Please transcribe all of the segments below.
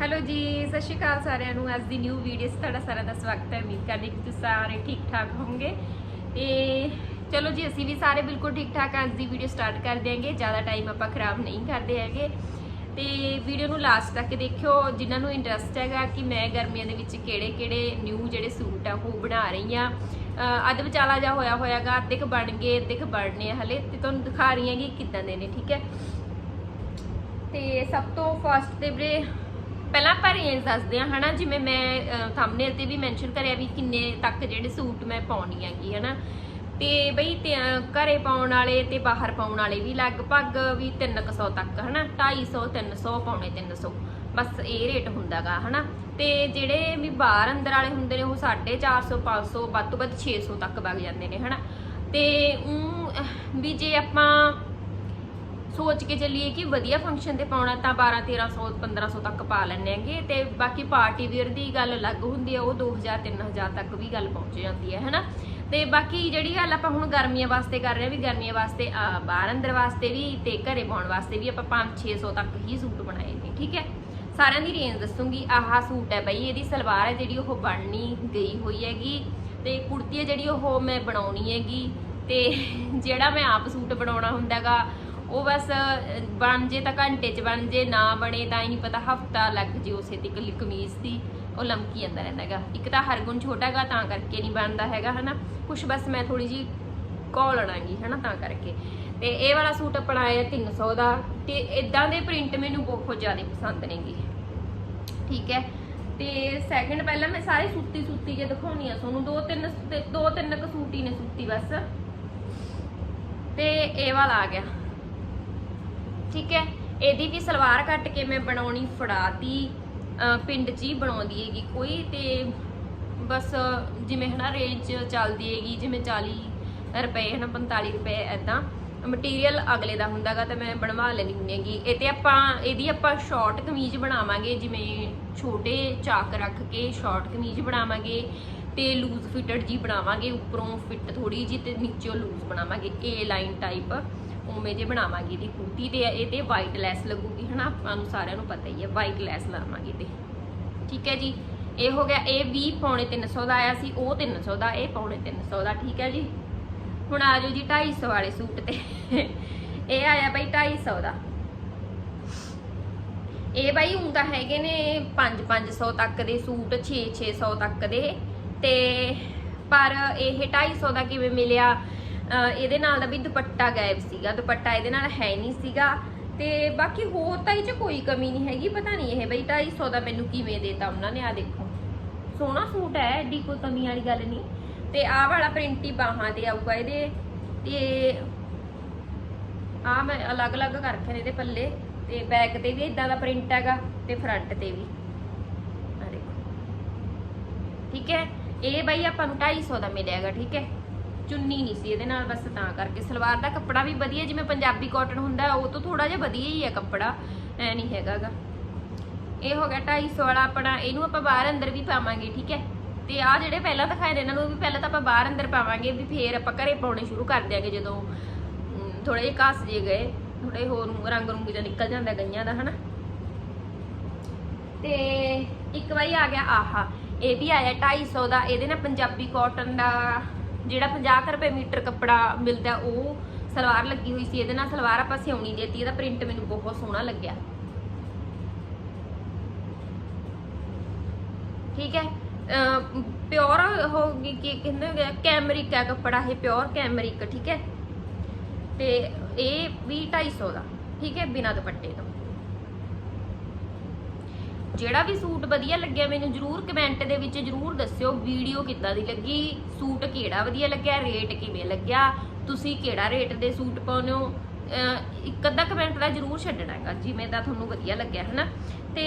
Hello ਜੀ, ਸਤਿ ਸ਼੍ਰੀ ਅਕਾਲ ਸਾਰਿਆਂ ਨੂੰ। ਅੱਜ ਦੀ ਨਿਊ ਵੀਡੀਓ 'ਚ ਤੁਹਾਡਾ ਸਾਰਿਆਂ ਦਾ ਸਵਾਗਤ ਹੈ। ਉਮੀਦ ਕਰਦੀ ਕਿ ਤੁਸੀਂ ਸਾਰੇ ਠੀਕ ਠਾਕ ਹੋਵੋਗੇ। ਤੇ ਚਲੋ ਜੀ, ਅਸੀਂ ਵੀ ਸਾਰੇ ਬਿਲਕੁਲ ਠੀਕ ਠਾਕ ਅੱਜ ਦੀ ਵੀਡੀਓ ਸਟਾਰਟ ਕਰ ਦਿਆਂਗੇ। ਜ਼ਿਆਦਾ ਟਾਈਮ ਆਪਾਂ ਖਰਾਬ ਨਹੀਂ ਕਰਦੇ ਹੈਗੇ। ਤੇ ਵੀਡੀਓ ਨੂੰ ਲਾਸਟ ਤੱਕ ਦੇਖਿਓ। ਜਿਨ੍ਹਾਂ ਨੂੰ ਇੰਟਰਸਟ ਹੈਗਾ ਕਿ ਮੈਂ ਗਰਮੀਆਂ ਦੇ ਵਿੱਚ ਕਿਹੜੇ ਕਿਹੜੇ ਨਿਊ ਜਿਹੜੇ ਸੂਟ ਆ, ਉਹ ਬਣਾ ਰਹੀ ਆ ਅੱਧ ਵਿਚਾਲਾ ਜਾ ਹੋਇਆ ਹੋਇਆਗਾ। ਅੱਧੇ ਕੁ ਬਣ ਗਏ ਅੱਧੇ ਕੁ ਬਣਨੇ ਆ ਹਲੇ। ਤੇ ਤੁਹਾਨੂੰ ਦਿਖਾ ਰਹੀ ਹਾਂ ਕਿ ਕਿੱਦਾਂ ਦੇ ਨੇ, ਠੀਕ ਹੈ? ਤੇ ਸਭ ਤੋਂ ਫਸਟ ਤੇ ਵੀਰੇ ਪਹਿਲਾਂ ਆਪਾਂ ਰੇਂਜ ਦੱਸਦੇ ਹਾਂ, ਹਨਾ? ਜਿਵੇਂ ਮੈਂ ਥੰਬਨੇਲ ਤੇ ਵੀ ਮੈਂਸ਼ਨ ਕਰਿਆ ਵੀ ਕਿੰਨੇ ਤੱਕ ਜਿਹੜੇ ਸੂਟ ਮੈਂ ਪਾਉਣੀ ਹੈਗੀ, ਹਨਾ? ਤੇ ਬਈ ਘਰੇ ਪਾਉਣ ਵਾਲੇ ਤੇ ਬਾਹਰ ਪਾਉਣ ਵਾਲੇ ਵੀ ਲਗਭਗ ਵੀ 300 ਤੱਕ, ਹਨਾ? 250 300 ਪੌਣੇ 300 ਬਸ ਇਹ ਰੇਟ ਹੁੰਦਾਗਾ, ਹਨਾ? ਤੇ ਜਿਹੜੇ ਵੀ ਬਾਹਰ ਅੰਦਰ ਵਾਲੇ ਹੁੰਦੇ ਨੇ, ਉਹ 450 500 ਵੱਧ ਤੋਂ ਵੱਧ 600 ਤੱਕ ਵਗ ਜਾਂਦੇ ਨੇ, ਹਨਾ? ਤੇ ਉਹ ਵੀ ਜੇ ਆਪਾਂ ਸੋਚ ਕੇ ਚੱਲੀਏ ਕਿ ਵਧੀਆ ਫੰਕਸ਼ਨ ਤੇ ਪਾਉਣਾ ਤਾਂ 12 1300 1500 ਤੱਕ ਪਾ ਲੈਣੇ ਆਂਗੇ ਤੇ ਬਾਕੀ ਪਾਰਟੀ ਵੀਅਰ ਦੀ ਗੱਲ ਅਲੱਗ ਹੁੰਦੀ ਹੈ ਉਹ 2000 3000 ਤੱਕ ਵੀ ਗੱਲ ਪਹੁੰਚ ਜਾਂਦੀ ਹੈ, ਹਨਾ? ਤੇ ਬਾਕੀ ਜਿਹੜੀ ਗੱਲ ਆਪਾਂ ਹੁਣ ਗਰਮੀਆਂ ਵਾਸਤੇ ਕਰ ਰਹੇ ਹਾਂ ਵੀ ਗਰਮੀਆਂ ਵਾਸਤੇ ਬਾਹਰ ਅੰਦਰ ਵਾਸਤੇ ਵੀ ਤੇ ਘਰੇ ਪਾਉਣ ਵਾਸਤੇ ਵੀ ਆਪਾਂ 5 600 ਤੱਕ ਹੀ ਸੂਟ ਬਣਾਏ ਨੇ, ਠੀਕ ਹੈ? ਸਾਰਿਆਂ ਦੀ ਰੇਂਜ ਦੱਸੂਗੀ, ਆਹ ਸੂਟ ਹੈ ਬਈ, ਇਹਦੀ ਸਲਵਾਰ ਹੈ ਜਿਹੜੀ ਉਹ ਬਣਨੀ ਗਈ ਹੋਈ ਹੈਗੀ ਤੇ ਕੁੜਤੀ ਹੈ ਜਿਹੜੀ ਉਹ ਮੈਂ ਬਣਾਉਣੀ ਹੈਗੀ ਤੇ ਜਿਹੜਾ ਮੈਂ ਆਪ ਸੂਟ ਬਣਾਉਣਾ ਹੁੰਦਾਗਾ ਉਹ ਬਸ ਬਣ ਜੇ ਤਾਂ ਘੰਟੇ 'ਚ ਬਣ ਜੇ, ਨਾ ਬਣੇ ਤਾਂ ਹੀ ਨਹੀਂ ਪਤਾ ਹਫਤਾ ਲੱਗ ਜੇ ਉਸੇ ਤੇ ਇਕੱਲੀ ਕਮੀਜ਼ ਦੀ। ਉਹ ਲਮਕੀ ਜਾਂਦਾ ਰਹਿੰਦਾ ਹੈਗਾ। ਇੱਕ ਤਾਂ ਹਰਗੁਣ ਛੋਟਾ ਹੈਗਾ, ਤਾਂ ਕਰਕੇ ਨਹੀਂ ਬਣਦਾ ਹੈਗਾ, ਹਨਾ? ਕੁਛ ਬਸ ਮੈਂ ਥੋੜੀ ਜੀ ਘੋਲਣਾਗੀ ਹਨਾ, ਤਾਂ ਕਰਕੇ। ਤੇ ਇਹ ਵਾਲਾ ਸੂਟ ਆਪਣਾ ਆਇਆ 300 ਦਾ। ਤੇ ਇਦਾਂ ਦੇ ਪ੍ਰਿੰਟ ਮੈਨੂੰ ਬਹੁਤ ਜ਼ਿਆਦਾ ਪਸੰਦ ਨੇਗੇ। ਠੀਕ ਹੈ? ਤੇ ਸੈਕਿੰਡ ਪਹਿਲਾਂ ਮੈਂ ਸਾਰੇ ਸੂਤੀ ਸੂਤੀ ਜੇ ਦਿਖਾਉਣੀ ਆ ਤੁਹਾਨੂੰ। ਦੋ ਤਿੰਨ ਦੋ ਤਿੰਨ ਕੁ ਸੂਟ ਹੀ ਨੇ ਸੂਤੀ ਬਸ। ਤੇ ਇਹ ਵਾਲਾ ਆ ਗਿਆ। ਠੀਕ ਹੈ? ਇਹਦੀ ਵੀ ਸਲਵਾਰ ਕੱਟ ਕੇ ਮੈਂ ਬਣਾਉਣੀ ਫੜਾਤੀ। ਪਿੰਡ 'ਚ ਹੀ ਬਣਾਉਂਦੀ ਹੈਗੀ ਕੋਈ ਤੇ ਬਸ ਜਿਵੇਂ ਹਨਾ ਰੇਂਜ ਚੱਲਦੀ ਹੈਗੀ, ਜਿਵੇਂ 40 ਰੁਪਏ ਹਨਾ 45 ਰੁਪਏ ਐਦਾਂ ਮਟੀਰੀਅਲ ਅਗਲੇ ਦਾ ਹੁੰਦਾਗਾ ਤਾਂ ਮੈਂ ਬਣਵਾ ਲੈਣੀ ਹੁੰਦੀ ਹੈਗੀ। ਇਹ ਤੇ ਆਪਾਂ, ਇਹਦੀ ਆਪਾਂ ਸ਼ਾਰਟ ਕਮੀਜ਼ ਬਣਾਵਾਂਗੇ, ਜਿਵੇਂ ਛੋਟੇ ਚਾਕ ਰੱਖ ਕੇ ਸ਼ਾਰਟ ਕਮੀਜ਼ ਬਣਾਵਾਂਗੇ ਤੇ ਲੂਜ਼ ਫਿਟਡ ਜੀ ਬਣਾਵਾਂਗੇ, ਉੱਪਰੋਂ ਫਿੱਟ ਥੋੜੀ ਜੀ ਤੇ ਨੀਚੋਂ ਲੂਜ਼ ਬਣਾਵਾਂਗੇ। ਏ ਲਾਈਨ ਟਾਈਪ ਉਵੇਂ ਜੇ ਬਣਾਵਾਂਗੇ ਇਹਦੀ ਕੁੜਤੀ ਤੇ ਇਹ ਤੇ ਵਾਈਟ ਲੈਸ ਲੱਗੂਗੀ, ਹਨਾ? ਆਪਾਂ ਨੂੰ ਸਾਰਿਆਂ ਨੂੰ ਪਤਾ ਹੀ ਹੈ ਵਾਈਟ ਲੈਸ ਲਾਵਾਂਗੇ ਤੇ ਠੀਕ ਹੈ ਜੀ? ਇਹ ਹੋ ਗਿਆ, ਇਹ 20 ਪੌਣੇ 300 ਦਾ ਆਇਆ ਸੀ, ਉਹ 300 ਦਾ, ਇਹ ਪੌਣੇ 300 ਦਾ, ਠੀਕ ਹੈ ਜੀ? ਹੁਣ ਆ ਜਾਓ ਜੀ 250 ਵਾਲੇ ਸੂਟ ਤੇ। ਇਹ ਆਇਆ ਬਈ 250 ਦਾ। ਇਹ ਬਾਈ ਹੁਣ ਤਾਂ ਹੈਗੇ ਨੇ 5-500 ਤੱਕ ਦੇ ਸੂਟ 6-600 ਤੱਕ ਦੇ। ਤੇ ਪਰ ਇਹ 250 ਦਾ ਕਿਵੇਂ ਮਿਲਿਆ? ਇਹਦੇ ਨਾਲ ਦਾ ਵੀ ਦੁਪੱਟਾ ਗਾਇਬ ਸੀਗਾ, ਦੁਪੱਟਾ ਇਹਦੇ ਨਾਲ ਹੈ ਨਹੀਂ ਸੀਗਾ। ਤੇ ਬਾਕੀ ਹੋਰ ਤਾਂ ਇਹ ਚ ਕੋਈ ਕਮੀ ਨਹੀਂ ਹੈਗੀ, ਪਤਾ ਨਹੀਂ ਇਹ ਬਈ 250 ਦਾ ਮੈਨੂੰ ਕਿਵੇਂ ਦੇਤਾ ਉਹਨਾਂ ਨੇ, ਆ ਦੇਖੋ। ਸੋਹਣਾ ਸੂਟ ਹੈ ਏਡੀ ਕੋਈ ਕਮੀ ਵਾਲੀ ਗੱਲ ਨਹੀਂ। ਤੇ ਆਹ ਵਾਲਾ ਪ੍ਰਿੰਟ ਬਾਹਾਂ ਤੇ ਆਊਗਾ ਇਹਦੇ। ਤੇ ਆ ਮੈਂ ਅਲੱਗ-ਅਲੱਗ ਕਰ ਨੇ ਇਹਦੇ ਪੱਲੇ। ਤੇ ਬੈਕ ਤੇ ਵੀ ਇਦਾਂ ਦਾ ਪ੍ਰਿੰਟ ਹੈਗਾ ਤੇ ਫਰੰਟ ਤੇ ਵੀ। ਆ ਦੇਖੋ। ਠੀਕ ਹੈ? ਇਹ ਬਾਈ ਆਪਾਂ ਨੂੰ 250 ਦਾ ਮਿਲਿਆਗਾ ਠੀਕ ਹੈ? ਚੁੰਨੀ ਨਹੀਂ ਸੀ ਇਹਦੇ ਨਾਲ, ਬਸ ਤਾਂ ਕਰਕੇ। ਸਲਵਾਰ ਦਾ ਕੱਪੜਾ ਵੀ ਵਧੀਆ, ਜਿਵੇਂ ਪੰਜਾਬੀ ਕਾਟਨ ਹੁੰਦਾ, ਉਹ ਤੋਂ ਥੋੜਾ ਜਿਹਾ ਵਧੀਆ ਹੀ ਹੈ ਕੱਪੜਾ। ਐ ਨਹੀਂ ਹੈਗਾਗਾ। ਇਹ ਹੋ ਗਿਆ 250 ਵਾਲਾ ਆਪਣਾ, ਇਹਨੂੰ ਆਪਾਂ ਬਾਹਰ ਅੰਦਰ ਵੀ ਪਾਵਾਂਗੇ, ਠੀਕ ਹੈ? ਤੇ ਆ ਜਿਹੜੇ ਪਹਿਲਾਂ ਦਿਖਾਏ ਨੇ ਇਹਨਾਂ ਨੂੰ ਵੀ ਪਹਿਲਾਂ ਤਾਂ ਆਪਾਂ ਬਾਹਰ ਅੰਦਰ ਪਾਵਾਂਗੇ, ਵੀ ਫੇਰ ਆਪਾਂ ਘਰੇ ਪਾਉਣੇ ਸ਼ੁਰੂ ਕਰ ਦਿਆਂਗੇ ਜਦੋਂ ਥੋੜੇ ਜਿਹੇ ਘਸ ਜੇ ਗਏ ਥੋੜੇ ਹੋਰ ਨੂੰ ਰੰਗ ਰੁੰਗ ਜਿਹਾ ਨਿਕਲ ਜਾਂਦਾ ਗਈਆਂ ਦਾ, ਹਨਾ? ਤੇ ਇੱਕ ਵਾਰੀ ਆ ਗਿਆ ਆਹਾ, ਇਹ ਵੀ ਆਇਆ 250 ਦਾ, ਇਹਦੇ ਨਾਲ ਪੰਜਾਬੀ ਕਾਟਨ ਦਾ ਜਿਹੜਾ 50 ਰੁਪਏ ਮੀਟਰ ਕੱਪੜਾ ਮਿਲਦਾ, ਉਹ ਸਲਵਾਰ ਲੱਗੀ ਹੋਈ ਸੀ। ਇਹਦੇ ਨਾਲ ਸਲਵਾਰ ਆਪਾਂ ਸਿਉਣੀ ਦੇਤੀ ਇਹਦਾ ਪ੍ਰਿੰਟ ਮੈਨੂੰ ਬਹੁਤ ਸੋਹਣਾ ਲੱਗਿਆ। ਠੀਕ ਹੈ? ਪਿਓਰ ਹੋ ਗਈ ਕੀ ਕਹਿੰਦੇ ਹੋ ਆ ਕੈਮਰਿਕ ਹੈ ਕੱਪੜਾ, ਇਹ ਪਿਓਰ ਕੈਮਰਿਕ ਠੀਕ ਹੈ? ਤੇ ਇਹ ਵੀ 250 ਦਾ, ਠੀਕ ਹੈ? ਬਿਨਾਂ ਦੁਪੱਟੇ ਤੋਂ। ਜਿਹੜਾ ਵੀ ਸੂਟ ਵਧੀਆ ਲੱਗਿਆ, ਮੈਨੂੰ ਜਰੂਰ ਕਮੈਂਟ ਦੇ ਵਿੱਚ ਜਰੂਰ ਦੱਸਿਓ ਵੀਡੀਓ ਕਿੱਦਾਂ ਦੀ ਲੱਗੀ, ਸੂਟ ਕਿਹੜਾ ਵਧੀਆ ਲੱਗਿਆ ਰੇਟ ਕਿਵੇਂ ਲੱਗਿਆ, ਤੁਸੀਂ ਕਿਹੜਾ ਰੇਟ ਦੇ ਸੂਟ ਪਾਉਂਦੇ ਹੋ? ਇੱਕ ਅੱਧਾ ਕਮੈਂਟ ਦਾ ਜਰੂਰ ਛੱਡਣਾ ਹੈਗਾ, ਜਿਵੇਂ ਦਾ ਤੁਹਾਨੂੰ ਵਧੀਆ ਲੱਗਿਆ, ਹਨਾ? ਤੇ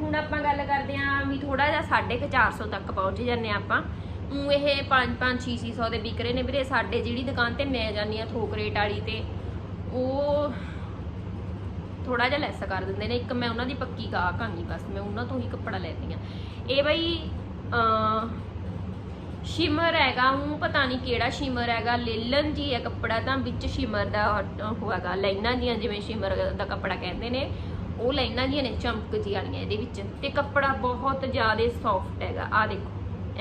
ਹੁਣ ਆਪਾਂ ਗੱਲ ਕਰਦੇ ਆਂ ਵੀ ਥੋੜਾ ਜਿਹਾ 450 ਤੱਕ ਪਹੁੰਚ ਜਾਂਦੇ ਹਾਂ ਆਪਾਂ। ਊਂ ਇਹ 5 5 6 600 ਦੇ ਵਿਕ ਰਹੇ ਨੇ ਵੀਰੇ, ਸਾਡੇ ਜਿਹੜੀ ਦੁਕਾਨ ਤੇ ਮੈਂ ਜਾਂਦੀ ਆ ਥੋਕ ਰੇਟ ਵਾਲੀ ਤੇ, ਉਹ ਥੋੜਾ ਜਿਹਾ ਲੈਸ ਕਰ ਦਿੰਦੇ ਨੇ। ਇੱਕ ਮੈਂ ਉਹਨਾਂ ਦੀ ਪੱਕੀ ਗਾਹਕ ਆਂਗੀ ਬਸ ਮੈਂ ਉਹਨਾਂ ਤੋਂ ਹੀ ਕੱਪੜਾ ਲੈਂਦੀ ਆ ਇਹ ਬਈ ਅ ਸ਼ਿਮਰ ਹੈਗਾ, ਉਹ ਪਤਾ ਨਹੀਂ ਕਿਹੜਾ ਸ਼ਿਮਰ ਹੈਗਾ। ਲੇਲਨ ਜੀ ਹੈ ਕੱਪੜਾ, ਤਾਂ ਵਿੱਚ ਸ਼ਿਮਰ ਦਾ ਉਹ ਹੈਗਾ, ਲਾਈਨਾਂ ਦੀਆਂ ਜਿਵੇਂ ਸ਼ਿਮਰ ਦਾ ਕੱਪੜਾ ਕਹਿੰਦੇ ਨੇ, ਉਹ ਲਾਈਨਾਂ ਦੀਆਂ ਨੇ, ਚਮਕ ਜੀ ਵਾਲੀਆਂ ਇਹਦੇ ਵਿੱਚ। ਤੇ ਕੱਪੜਾ ਬਹੁਤ ਜ਼ਿਆਦਾ ਸੌਫਟ ਹੈਗਾ। ਆ ਦੇਖੋ,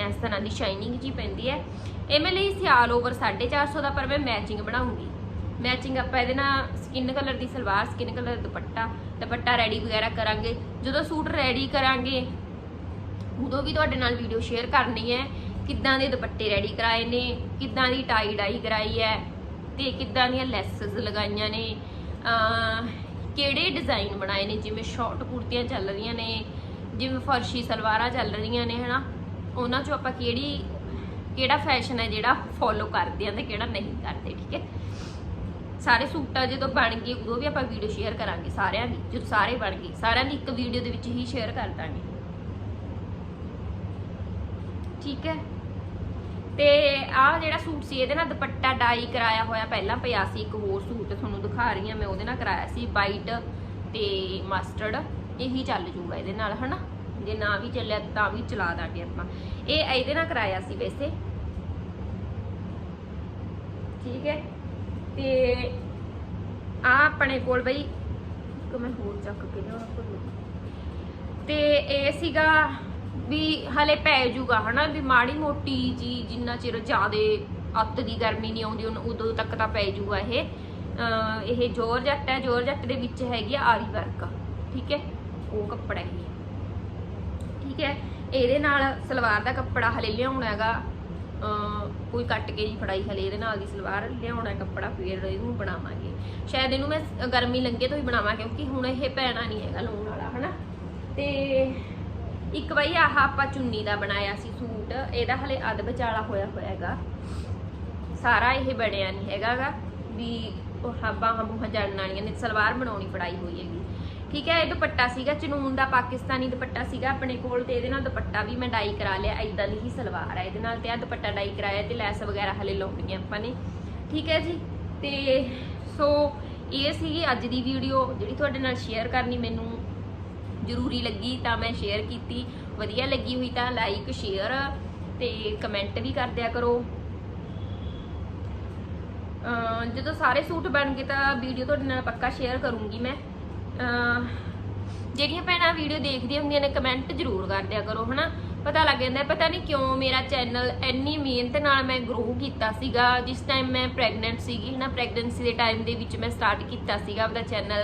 ਇਸ ਤਰ੍ਹਾਂ ਦੀ ਸ਼ਾਈਨਿੰਗ ਜੀ ਪੈਂਦੀ ਹੈ। ਇਹ ਮੈਂ ਲਈ ਸੀ ਆਲ ਓਵਰ 450 ਦਾ, ਪਰ ਮੈਂ ਮੈਚਿੰਗ ਬਣਾਉਂਗੀ। ਮੈਚਿੰਗ ਆਪਾਂ ਇਹਦੇ ਨਾਲ ਸਕਿਨ ਕਲਰ ਦੀ salwar skin colour dupatta dupatta ready ਵਗੈਰਾ ਕਰਾਂਗੇ। ਜਦੋਂ ਸੂਟ ਰੈਡੀ ਕਰਾਂਗੇ, ਉਦੋਂ ਵੀ ਤੁਹਾਡੇ ਨਾਲ ਵੀਡੀਓ ਸ਼ੇਅਰ ਕਰਨੀ ਹੈ ਕਿੱਦਾਂ ਦੇ ਦੁਪੱਟੇ ਰੈਡੀ ਕਰਾਏ ਨੇ, ਕਿੱਦਾਂ ਦੀ ਟਾਈ ਡਾਈ ਕਰਾਈ ਹੈ ਤੇ ਕਿੱਦਾਂ ਦੀਆਂ ਲੈਸਸ ਲਗਾਈਆਂ ਨੇ ਕਿਹੜੇ ਡਿਜ਼ਾਈਨ ਬਣਾਏ ਨੇ, ਜਿਵੇਂ ਸ਼ਾਰਟ ਕੁੜਤੀਆਂ ਚੱਲ ਰਹੀਆਂ ਨੇ, ਜਿਵੇਂ ਫਰਸ਼ੀ ਸਲਵਾਰਾਂ ਚੱਲ ਰਹੀਆਂ ਨੇ, ਹਨਾ? ਉਹਨਾਂ ਚੋਂ ਆਪਾਂ ਕਿਹੜੀ, ਕਿਹੜਾ ਫੈਸ਼ਨ ਹੈ ਜਿਹੜਾ ਫੋਲੋ ਕਰਦੇ ਆ ਤੇ ਕਿਹੜਾ ਨਹੀਂ ਕਰਦੇ, ਠੀਕ ਹੈ? ਸਾਰੇ ਸੂਟਾਂ ਜਦੋਂ ਬਣ ਗਏ ਉਦੋਂ ਵੀ ਆਪਾਂ ਵੀਡੀਓ ਸ਼ੇਅਰ ਕਰਾਂਗੇ ਸਾਰਿਆਂ ਦੀ, ਜਦੋਂ ਸਾਰੇ ਬਣ ਗਏ, ਸਾਰਿਆਂ ਦੀ ਇੱਕ ਵੀਡੀਓ ਦੇ ਵਿੱਚ ਹੀ ਸ਼ੇਅਰ ਕਰ ਦਾਂਗੇ। ਠੀਕ ਹੈ? ਤੇ ਆਹ ਜਿਹੜਾ ਸੂਟ ਸੀ, ਇਹਦੇ ਨਾਲ ਦੁਪੱਟਾ ਡਾਈ ਕਰਾਇਆ ਹੋਇਆ, ਪਹਿਲਾਂ ਪਿਆ ਸੀ ਇੱਕ ਹੋਰ ਸੂਟ, ਤੁਹਾਨੂੰ ਦਿਖਾ ਰਹੀ ਹਾਂ ਮੈਂ, ਉਹਦੇ ਨਾਲ ਕਰਾਇਆ ਸੀ ਵਾਈਟ ਤੇ ਮਸਟਰਡ ਇਹੀ ਚੱਲ ਜੂਗਾ ਇਹਦੇ ਨਾਲ, ਹਨਾ? ਜੇ ਨਾ ਵੀ ਚੱਲਿਆ ਤਾਂ ਵੀ ਚਲਾ ਦਾਂਗੇ ਆਪਾਂ। ਇਹ ਇਹਦੇ ਨਾਲ ਕਰਾਇਆ ਸੀ ਵੈਸੇ। ਠੀਕ ਹੈ? ਤੇ ਆ ਆਪਣੇ ਕੋਲ ਬਈ, ਇੱਕ ਮੈਂ ਹੋਰ ਚੱਕ ਕੇ ਲਿਆਉਣਾ ਭੁੱਲ ਤੇ ਇਹ ਸੀਗਾ ਵੀ ਹਲੇ ਪੈ ਜੂਗਾ ਹਨਾ, ਵੀ ਮਾੜੀ ਮੋਟੀ ਜੀ ਜਿੰਨਾ ਚਿਰ ਜ਼ਿਆਦੇ ਅੱਤ ਦੀ ਗਰਮੀ ਨਹੀਂ ਆਉਂਦੀ, ਉਨ- ਉਦੋਂ ਤੱਕ ਤਾਂ ਪੈ ਜੂਗਾ ਇਹ। ਅਹ ਇਹ ਜੋਰ ਜੱਟ ਹੈ, ਜੋਰ ਜੱਟ ਦੇ ਵਿੱਚ ਹੈਗੀ ਆ ਆਰੀ ਵਰਕ, ਠੀਕ ਹੈ? ਉਹ ਕੱਪੜਾ ਇਹ ਠੀਕ ਹੈ? ਇਹਦੇ ਨਾਲ ਸਲਵਾਰ ਦਾ ਕੱਪੜਾ ਹਲੇ ਲਿਆਉਣਾ ਹੈਗਾ, ਅਹ ਕੋਈ ਕੱਟ ਕੇ ਜੀ ਫੜਾਈ, ਹਲੇ ਇਹਦੇ ਨਾਲ ਦੀ ਸਲਵਾਰ ਲਿਆਉਣਾ ਕੱਪੜਾ, ਫੇਰ ਇਹਨੂੰ ਬਣਾਵਾਂਗੇ। ਸ਼ਾਇਦ ਇਹਨੂੰ ਮੈਂ ਗਰਮੀ ਲੰਗੇ ਤੋਂ ਹੀ ਬਣਾਵਾਂ, ਕਿਉਂਕਿ ਹੁਣ ਇਹ ਪੈਣਾ ਨਹੀਂ ਹੈਗਾ ਲਾਉਣ ਵਾਲਾ, ਹਨਾ? ਤੇ ਇੱਕ ਬਈ ਆਹ ਆਪਾਂ ਚੁੰਨੀ ਦਾ ਬਣਾਇਆ ਸੀ ਸੂਟ, ਇਹਦਾ ਹਲੇ ਅੱਧ ਵਿਚਾਲਾ ਹੋਇਆ ਹੋਇਆ ਹੈਗਾ ਸਾਰਾ ਇਹ ਬਣਿਆ ਨਹੀਂ ਹੈਗਾਗਾ ਵੀ ਉਹ ਹੱਬਾਂ ਹੰਬੂਹਾਂ ਜੜਨ ਵਾਲੀਆਂ ਨੇ, ਸਲਵਾਰ ਬਣਾਉਣੀ ਪੜਾਈ ਹੋਈ ਹੈਗੀ। ਠੀਕ ਹੈ, ਇਹ ਦੁਪੱਟਾ ਸੀਗਾ, ਚਨੂਨ ਦਾ ਪਾਕਿਸਤਾਨੀ ਦੁਪੱਟਾ ਸੀਗਾ, ਆਪਣੇ ਕੋਲ ਤੇ ਇਹਦੇ ਨਾਲ ਦੁਪੱਟਾ ਵੀ ਮੈਂ ਡਾਈ ਕਰਾ ਲਿਆ ਇਦਾਂ ਦੀ ਹੀ ਸਲਵਾਰ ਹੈ ਇਹਦੇ ਨਾਲ ਤੇ ਆ ਦੁਪੱਟਾ ਡਾਈ ਕਰਾਇਆ ਤੇ ਲੈਸ ਵਗੈਰਾ ਹਲੇ ਲਾਉਣੀ ਹੈ ਆਪਾਂ ਨੇ। ਠੀਕ ਹੈ ਜੀ, ਤੇ ਸੋ ਇਹ ਸੀਗੀ ਅੱਜ ਦੀ ਵੀਡੀਓ ਜਿਹੜੀ ਤੁਹਾਡੇ ਨਾਲ ਸ਼ੇਅਰ ਕਰਨੀ ਮੈਨੂੰ ਜ਼ਰੂਰੀ ਲੱਗੀ, ਤਾਂ ਮੈਂ ਸ਼ੇਅਰ ਕੀਤੀ, ਵਧੀਆ ਲੱਗੀ ਹੋਈ ਤਾਂ ਲਾਈਕ ਸ਼ੇਅਰ ਤੇ ਕਮੈਂਟ ਵੀ ਕਰ ਦਿਆ ਕਰੋ। ਜਦੋਂ ਸਾਰੇ ਸੂਟ ਬਣ ਗਏ ਤਾਂ ਵੀਡੀਓ ਤੁਹਾਡੇ ਨਾਲ ਪੱਕਾ ਸ਼ੇਅਰ ਕਰੂੰਗੀ ਮੈਂ। ਜਿਹੜੀਆਂ ਭੈਣਾਂ ਵੀਡੀਓ ਦੇਖਦੀਆਂ ਹੁੰਦੀਆਂ ਨੇ ਕਮੈਂਟ ਜ਼ਰੂਰ ਕਰ ਦਿਆ ਕਰੋ, ਹਨਾ? ਪਤਾ ਲੱਗ ਜਾਂਦਾ ਪਤਾ ਨਹੀਂ ਕਿਉਂ ਮੇਰਾ ਚੈਨਲ ਇੰਨੀ ਮਿਹਨਤ ਨਾਲ ਮੈਂ ਗਰੋ ਕੀਤਾ ਸੀਗਾ। ਜਿਸ ਟਾਈਮ ਮੈਂ ਪ੍ਰੈਗਨੈਂਟ ਸੀਗੀ, ਹਨਾ? ਪ੍ਰੈਗਨੈਂਸੀ ਦੇ ਟਾਈਮ ਦੇ ਵਿੱਚ ਮੈਂ ਸਟਾਰਟ ਕੀਤਾ ਸੀਗਾ ਆਪਦਾ ਚੈਨਲ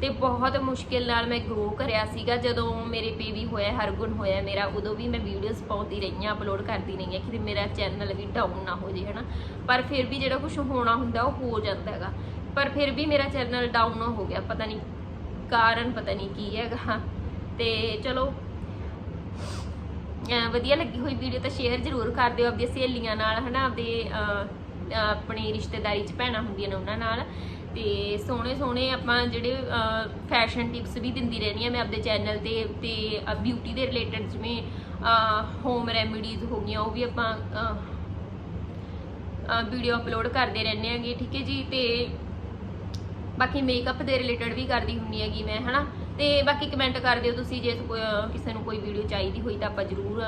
ਤੇ ਬਹੁਤ ਮੁਸ਼ਕਿਲ ਨਾਲ ਮੈਂ ਗਰੋ ਕਰਿਆ ਸੀਗਾ। ਜਦੋਂ ਮੇਰੇ ਬੇਬੀ ਹੋਇਆ, ਹਰਗੁਣ ਹੋਇਆ ਮੇਰਾ, ਉਦੋਂ ਵੀ ਮੈਂ ਵੀਡੀਓਜ਼ ਪਾਉਂਦੀ ਰਹੀ ਹਾਂ ਅਪਲੋਡ ਕਰਦੀ ਰਹੀ ਹਾਂ ਕਿ ਮੇਰਾ ਚੈਨਲ ਵੀ ਡਾਊਨ ਨਾ ਹੋ ਜੇ, ਹਨਾ? ਪਰ ਫਿਰ ਵੀ ਜਿਹੜਾ ਕੁਝ ਹੋਣਾ ਹੁੰਦਾ, ਉਹ ਹੋ ਜਾਂਦਾ ਹੈਗਾ। ਪਰ ਫਿਰ ਵੀ ਮੇਰਾ ਚੈਨਲ ਡਾਊਨ ਹੋ ਗਿਆ, ਪਤਾ ਨਹੀਂ ਕਾਰਨ ਪਤਾ ਨਹੀਂ ਕੀ ਹੈਗਾ। ਤੇ ਚਲੋ ਵਧੀਆ ਲੱਗੀ ਹੋਈ ਵੀਡੀਓ ਤਾਂ ਸ਼ੇਅਰ ਜ਼ਰੂਰ ਕਰ ਦਿਓ ਆਪਣੀਆਂ ਸਹੇਲੀਆਂ ਨਾਲ ਹਨਾ? ਆਪਦੇ ਅਹ, ਅਹ, ਆਪਣੀ ਰਿਸ਼ਤੇਦਾਰੀ 'ਚ ਭੈਣਾਂ ਹੁੰਦੀਆਂ ਨੇ ਉਹਨਾਂ ਨਾਲ। ਤੇ ਸੋਹਣੇ ਸੋਹਣੇ ਆਪਾਂ ਜਿਹੜੇ ਫੈਸ਼ਨ ਟਿਪਸ ਵੀ ਦਿੰਦੀ ਰਹਿੰਦੀ ਆ ਮੈਂ ਆਪਦੇ ਚੈਨਲ ਤੇ ਤੇ ਬਿਊਟੀ ਦੇ ਰਿਲੇਟਡ ਜਿਵੇਂ ਹੋਮ ਰੈਮੇਡੀਜ਼ ਹੋ ਗਈਆਂ ਉਹ ਵੀ ਆਪਾਂ ਵੀਡੀਓ ਅਪਲੋਡ ਕਰਦੇ ਰਹਿੰਦੇ ਆਂਗੇ ਠੀਕ ਹੈ ਜੀ? ਤੇ ਬਾਕੀ ਮੇਕਅਪ ਦੇ ਰਿਲੇਟਡ ਵੀ ਕਰਦੀ ਹੁੰਨੀ ਹੈਗੀ ਮੈਂ, ਹਨਾ? ਤੇ ਬਾਕੀ ਕਮੈਂਟ ਕਰ ਦਿਓ ਤੁਸੀਂ, ਜੇ ਕਿਸੇ ਨੂੰ ਕੋਈ ਵੀਡੀਓ ਚਾਹੀਦੀ ਹੋਈ ਤਾਂ ਆਪਾਂ ਜ਼ਰੂਰ,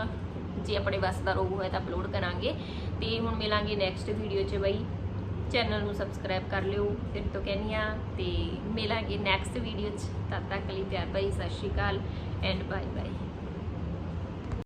ਜੇ ਆਪਣੇ ਵੱਸ ਦਾ ਰੋਗ ਹੋਇਆ ਤਾਂ ਅਪਲੋਡ ਕਰਾਂਗੇ। ਤੇ ਹੁਣ ਮਿਲਾਂਗੇ ਨੈਕਸਟ ਵੀਡੀਓ 'ਚ ਬਈ। ਚੈਨਲ ਨੂੰ ਸਬਸਕ੍ਰਾਈਬ ਕਰ ਲਿਓ, ਫਿਰ ਤੋਂ ਕਹਿੰਦੀ ਆ ਤੇ ਮਿਲਾਂਗੇ ਨੈਕਸਟ ਵੀਡੀਓ 'ਚ। ਤਦ ਤੱਕ ਲਈ ਪਿਆਰ ਭਰੀ, Sat Sri Akal and bye bye